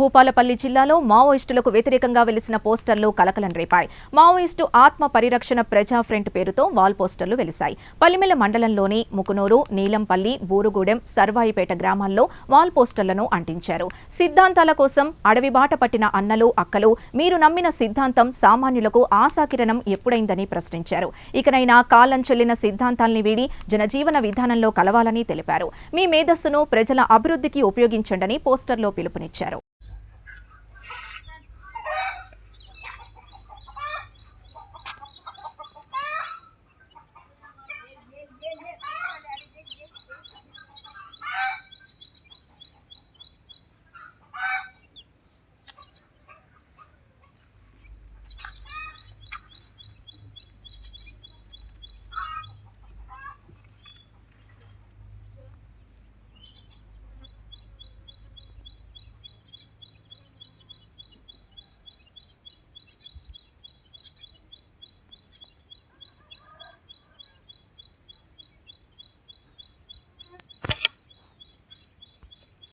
భూపాలపల్లి జిల్లాలో మావోయిస్టులకు వ్యతిరేకంగా వెలిసిన పోస్టర్లు కలకలం రేపాయి. మావోయిస్టు ఆత్మ పరిరక్షణ ప్రజా ఫ్రంట్ పేరుతో వాల్ పోస్టర్లు వెలిశాయి. పల్లిమెల మండలంలోని ముకునూరు నీలంపల్లి బూరుగూడెం సర్వాయిపేట గ్రామాల్లో వాల్ పోస్టర్లను అంటించారు. సిద్ధాంతాల కోసం అడవి బాట పట్టిన అన్నలు అక్కలు మీరు నమ్మిన సిద్ధాంతం సామాన్యులకు ఆశాకిరణం ఎప్పుడైందని ప్రశ్నించారు. ఇకనైనా కాలం చెల్లిన సిద్ధాంతాల్ని వీడి జనజీవన విధానంలో కలవాలని తెలిపారు. మీ మేధస్సును ప్రజల అభివృద్ధికి ఉపయోగించండని పోస్టర్లో పిలుపునిచ్చారు.